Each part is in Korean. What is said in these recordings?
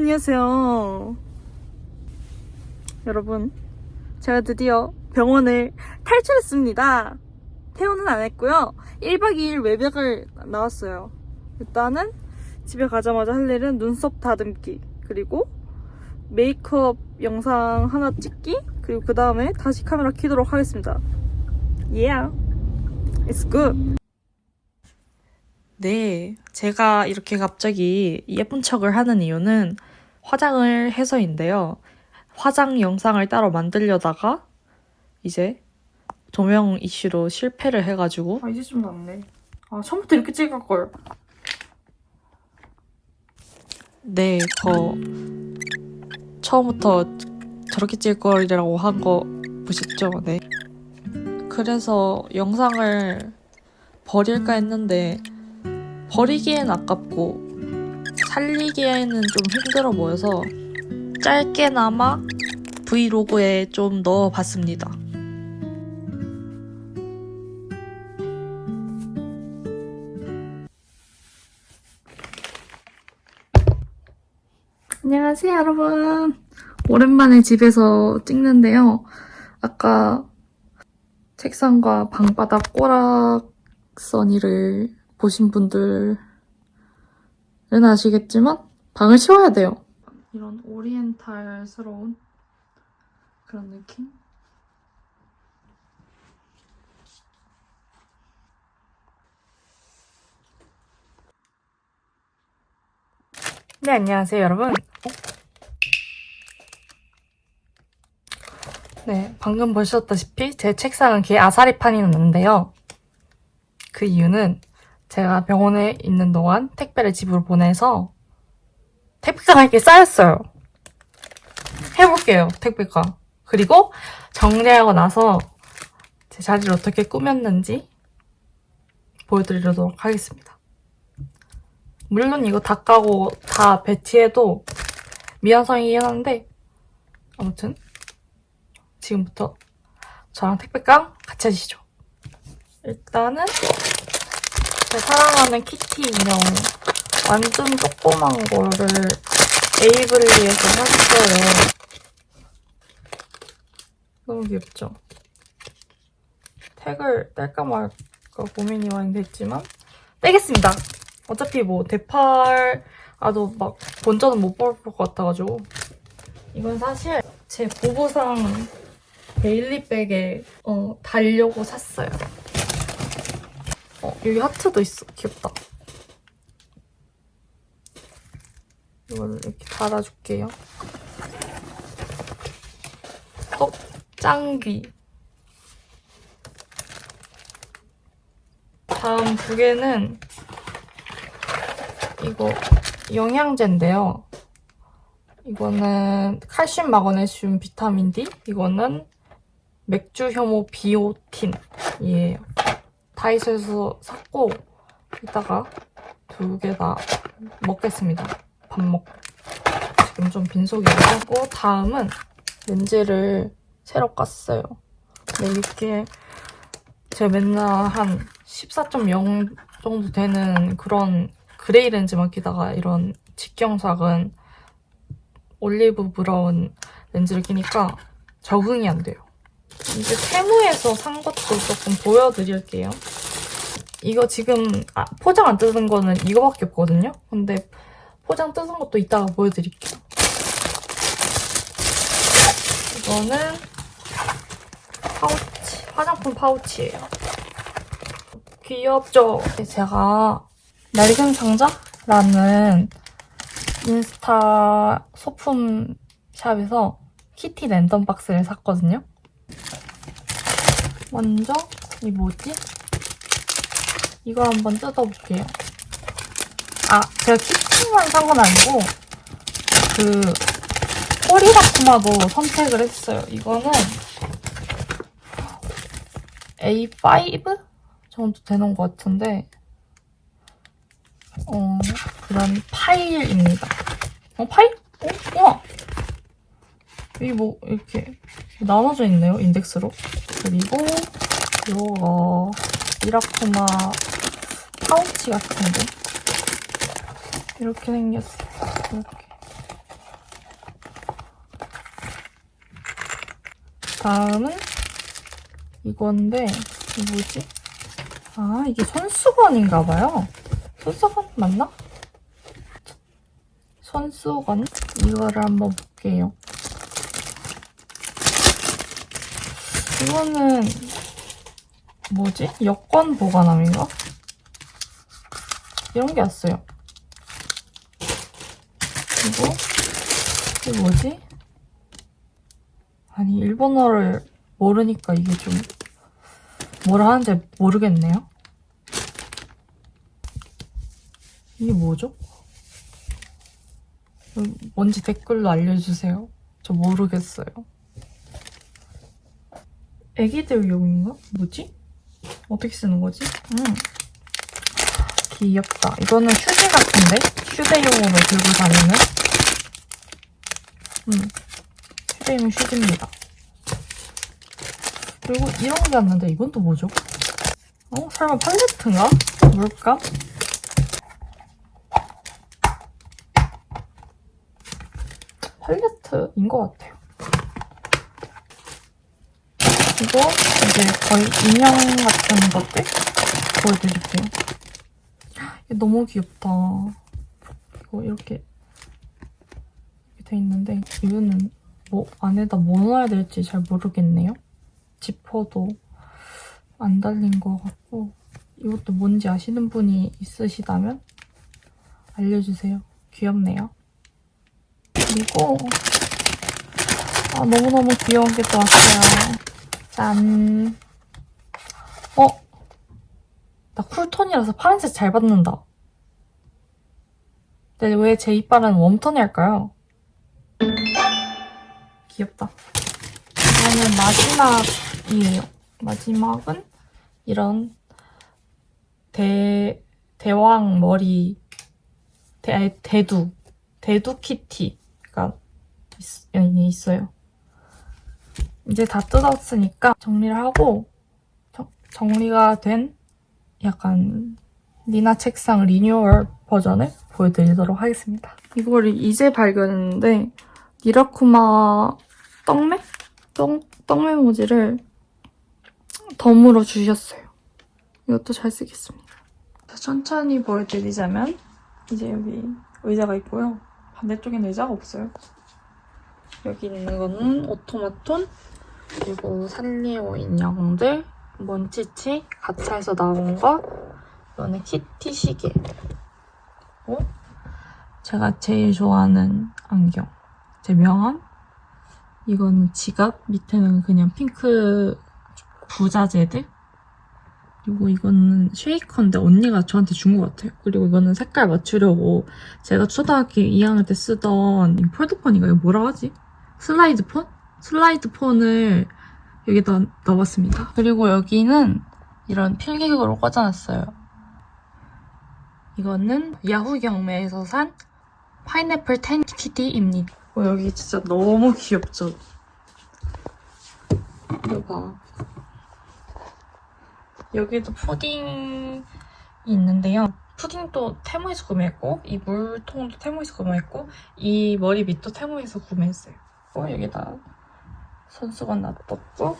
안녕하세요. 여러분, 제가 드디어 병원을 탈출했습니다. 퇴원은 안 했고요. 1박 2일 외박을 나왔어요. 일단은 집에 가자마자 할 일은 눈썹 다듬기, 그리고 메이크업 영상 하나 찍기, 그리고 그 다음에 다시 카메라 켜도록 하겠습니다. Yeah, it's good. 네, 제가 이렇게 갑자기 예쁜 척을 하는 이유는 화장을 해서인데요. 화장 영상을 따로 만들려다가 이제 조명 이슈로 실패를 해가지고 아 이제 좀 낫네. 아 처음부터 이렇게 찍을 걸. 네, 저 처음부터 저렇게 찍을 거라고 한 거 보셨죠? 네. 그래서 영상을 버릴까 했는데 버리기엔 아깝고 살리기에는 좀 힘들어 보여서 짧게나마 브이로그에 좀 넣어봤습니다. 안녕하세요, 여러분. 오랜만에 집에서 찍는데요. 아까 책상과 방바닥 꼬락서니를 보신 분들은 아시겠지만 방을 치워야 돼요. 이런 오리엔탈스러운 그런 느낌? 네, 안녕하세요, 여러분. 어? 네, 방금 보셨다시피 제 책상은 개 아사리판이 났는데요. 그 이유는 제가 병원에 있는 동안 택배를 집으로 보내서 택배가 이렇게 쌓였어요. 해볼게요, 택배가. 그리고 정리하고 나서 제 자리를 어떻게 꾸몄는지 보여드리도록 하겠습니다. 물론 이거 다 까고 다 배치해도 미완성이긴 한데 아무튼 지금부터 저랑 택배깡 같이 하시죠. 일단은 제 사랑하는 키티 인형 완전 조그만 거를 에이블리에서 샀어요. 너무 귀엽죠? 택을 뗄까 말까 고민이 많이 됐지만 떼겠습니다. 어차피 뭐 대팔 아도 막 본전은 못볼것 같아가지고 이건 사실 제 보부상 데일리백에 어, 달려고 샀어요. 어, 여기 하트도 있어. 귀엽다. 이걸 이렇게 달아줄게요. 어, 짱귀. 다음 두 개는 이거 영양제인데요. 이거는 칼슘, 마그네슘, 비타민 D. 이거는 맥주 혐오 비오틴이에요. 다이소에서 샀고 이따가 두 개 다 먹겠습니다. 밥 먹고 지금 좀 빈속이고 다음은 렌즈를 새로 깠어요. 네, 이렇게 제가 맨날 한 14.0 정도 되는 그런 그레이 렌즈만 끼다가 이런 직경삭은 올리브 브라운 렌즈를 끼니까 적응이 안 돼요. 이제 테무에서 산 것도 조금 보여드릴게요. 이거 지금 아, 포장 안 뜯은 거는 이거밖에 없거든요. 근데 포장 뜯은 것도 이따가 보여드릴게요. 이거는 파우치, 화장품 파우치예요. 귀엽죠? 제가 낡은 상자라는 인스타 소품 샵에서 키티 랜덤 박스를 샀거든요. 먼저 이 뭐지? 이걸 한번 뜯어볼게요. 아, 제가 키티만 산 건 아니고 그 꼬리다쿠마도 선택을 했어요. 이거는 A5 정도 되는 것 같은데 어, 그런 파일입니다. 어, 파일? 어? 우와! 이게 뭐 이렇게 나눠져 있네요. 인덱스로. 그리고 요거 미라코마 파우치 같은데 이렇게 생겼어요. 이렇게. 다음은 이건데 이게 뭐지? 아 이게 손수건인가 봐요. 손수건 맞나? 손수건? 이거를 한번 볼게요. 이거는 뭐지? 여권 보관함인가? 이런 게 왔어요. 그리고 이게 뭐지? 아니 일본어를 모르니까 이게 좀 뭐라 하는지 모르겠네요. 이게 뭐죠? 음, 뭔지 댓글로 알려주세요. 저 모르겠어요. 애기들용인가? 뭐지? 어떻게 쓰는 거지? 음. 귀엽다. 이거는 휴지 같은데? 휴대용으로 들고 다니는? 음. 휴대용 휴지입니다. 그리고 이런 게 왔는데 이건 또 뭐죠? 어? 설마 팔레트인가? 뭘까? 팔레트인 것 같아요. 이거 이제 거의 인형 같은 것들 보여드릴게요. 너무 귀엽다. 이거 이렇게 이렇게 돼 있는데 이거는 뭐 안에다 뭐 넣어야 될지 잘 모르겠네요. 지퍼도 안 달린 것 같고 이것도 뭔지 아시는 분이 있으시다면 알려주세요. 귀엽네요. 그리고 아 너무너무 귀여운 게 또 왔어요. 짠. 어? 나 쿨톤이라서 파란색 잘 받는다. 근데 왜 제 이빨은 웜톤일까요? 귀엽다. 이거는 마지막이에요. 마지막은 이런 대, 대왕 머리, 대, 대두, 대두 키티가 있, 있어요. 이제 다 뜯었으니까 정리를 하고 정, 정리가 된 약간 니나 책상 리뉴얼 버전을 보여드리도록 하겠습니다. 이걸 이제 발견했는데 니라쿠마 떡메? 떡, 떡메모지를 덤으로 주셨어요. 이것도 잘 쓰겠습니다. 천천히 보여드리자면 이제 여기 의자가 있고요. 반대쪽엔 의자가 없어요. 여기 있는 거는 오토마톤 그리고 산리오 인형들 먼치치 가차에서 나온 거 이거는 키티 시계 그리고 제가 제일 좋아하는 안경 제 명함 이거는 지갑 밑에는 그냥 핑크 부자재들 그리고 이거는 쉐이커인데 언니가 저한테 준 것 같아요. 그리고 이거는 색깔 맞추려고 제가 초등학교 2학년 때 쓰던 이 폴드폰인가 이거 뭐라 하지? 슬라이드 폰? 슬라이드 폰을 여기다 넣어봤습니다. 그리고 여기는 이런 필기구로 꽂아놨어요. 이거는 야후 경매에서 산 파인애플 텐 키티입니다. 어, 여기 진짜 너무 귀엽죠? 이거 봐. 여기도 푸딩이 있는데요. 푸딩도 테무에서 구매했고 이 물통도 테무에서 구매했고 이 머리 밑도 테무에서 구매했어요. 어, 여기다 손수건 놔뒀고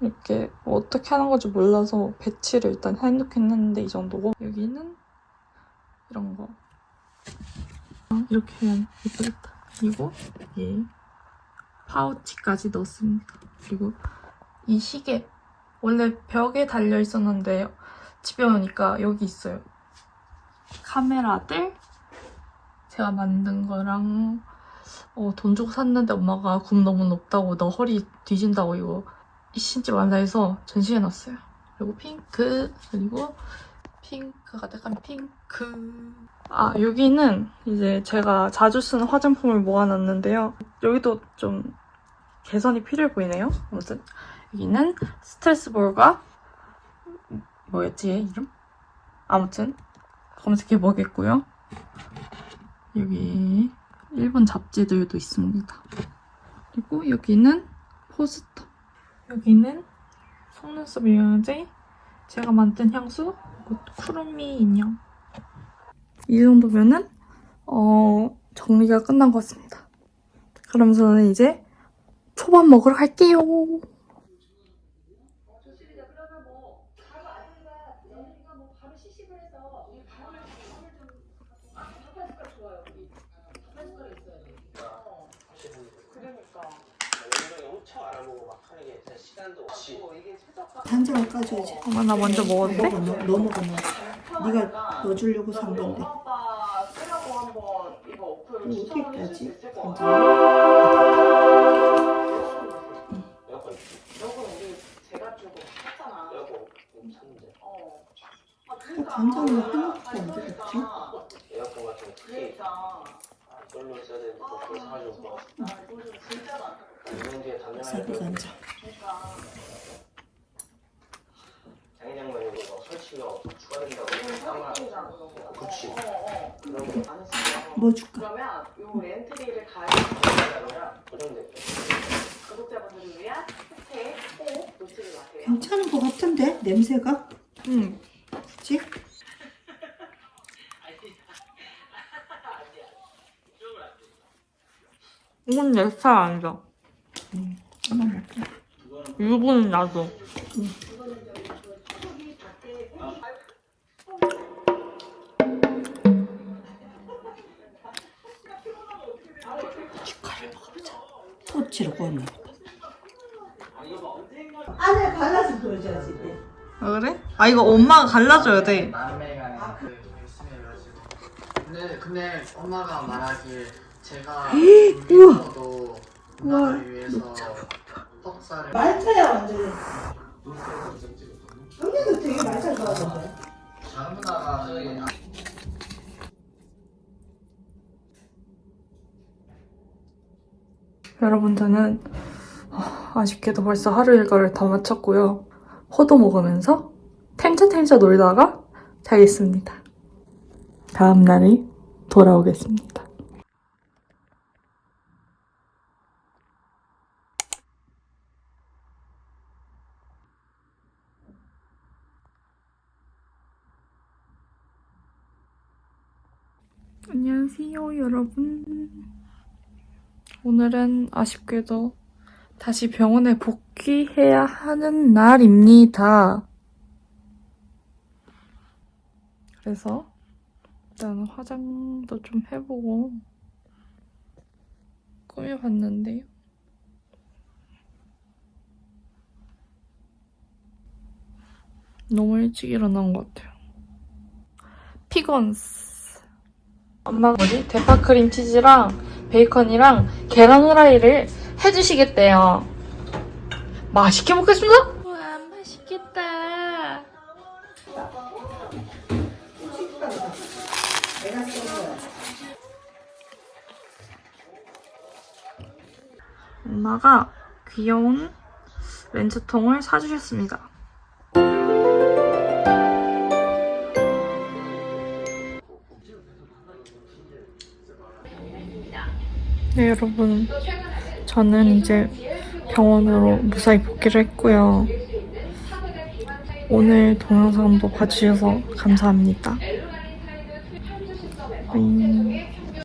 이렇게 뭐 어떻게 하는 건지 몰라서 배치를 일단 해놓긴 했는데 이 정도고 여기는 이런 거 아, 이렇게 하면 예쁘겠다. 그리고 이 파우치까지 넣었습니다. 그리고 이 시계 원래 벽에 달려 있었는데 집에 오니까 여기 있어요. 카메라들 제가 만든 거랑 어, 돈 주고 샀는데 엄마가 굽 너무 높다고 너 허리 뒤진다고 이거 신지 말라 해서 전시해놨어요. 그리고 핑크 그리고 핑크가 약간 핑크 아 여기는 이제 제가 자주 쓰는 화장품을 모아놨는데요. 여기도 좀 개선이 필요해 보이네요. 아무튼 여기는 스트레스볼과 뭐였지 얘 이름? 아무튼 검색해 보겠고요. 여기 일본 잡지들도 있습니다. 그리고 여기는 포스터. 여기는 속눈썹 영양제, 제가 만든 향수, 쿠루미 인형. 이 정도면은 어, 정리가 끝난 것 같습니다. 그럼 저는 이제 초밥 먹으러 갈게요. 엄청 알아보고 막 하는 게 진짜 시간도 없이 단장을 까줘야지. 엄마 나 먼저 먹어도 돼? 먹어, 너, 너 먹어, 너. 네가 넣어주려고 산 건데. 이거 어떻게 까지? 단장. 에어컨 요거는 우리 제가 주고 샀잖아. 에어컨 샀는데 어. 아, 그 간장을 하나밖에 안 되겠지? 에어컨 같은 거 특히 그러니까. 솔로 있어야 되는데 그거 사가지고 뭐 아, 이거 진짜 많다. 2년 뒤에 단명할 사비 때 간장. 그러니까. 이거 뭐 설치가 추가된다고 거. 그치. 어, 어. 그런 거안 했어요. 뭐 줄까? 그러면 요 고정됐대 구독자분들을 위한 혜택 꼭 놓치지 마세요. 괜찮은 것 같은데? 냄새가? 응. 이건 내 스타일 아니죠? 먹자. 이거는 나도. 먹어보자. 토치를 구웠나 보다. 안에 갈라서 보여줘야지. 아, 그래? 아 이거 엄마가 갈라줘야 돼. 그 근데 근데 엄마가 말하길 제가 위해서 떡살을 말차야 완전히. 언니도 되게 말차 좋아하던데. 누나가 여러분 저는 아, 아쉽게도 벌써 하루 일과를 다 마쳤고요. 호도 먹으면서 템차템차 놀다가 자겠습니다. 다음 날이 돌아오겠습니다. 안녕하세요, 여러분. 오늘은 아쉽게도 다시 병원에 복귀해야 하는 날입니다. 그래서 일단 화장도 좀 해보고 꾸며봤는데요. 너무 일찍 일어난 것 같아요. 피곤스. 엄마가 뭐지? 대파 크림 치즈랑 베이컨이랑 계란 후라이를 해주시겠대요. 맛있게 먹겠습니다. 와 맛있겠다. 엄마가 귀여운 렌즈통을 사주셨습니다. 네, 여러분. 저는 이제 병원으로 무사히 복귀를 했고요. 오늘 동영상도 봐주셔서 감사합니다. 음.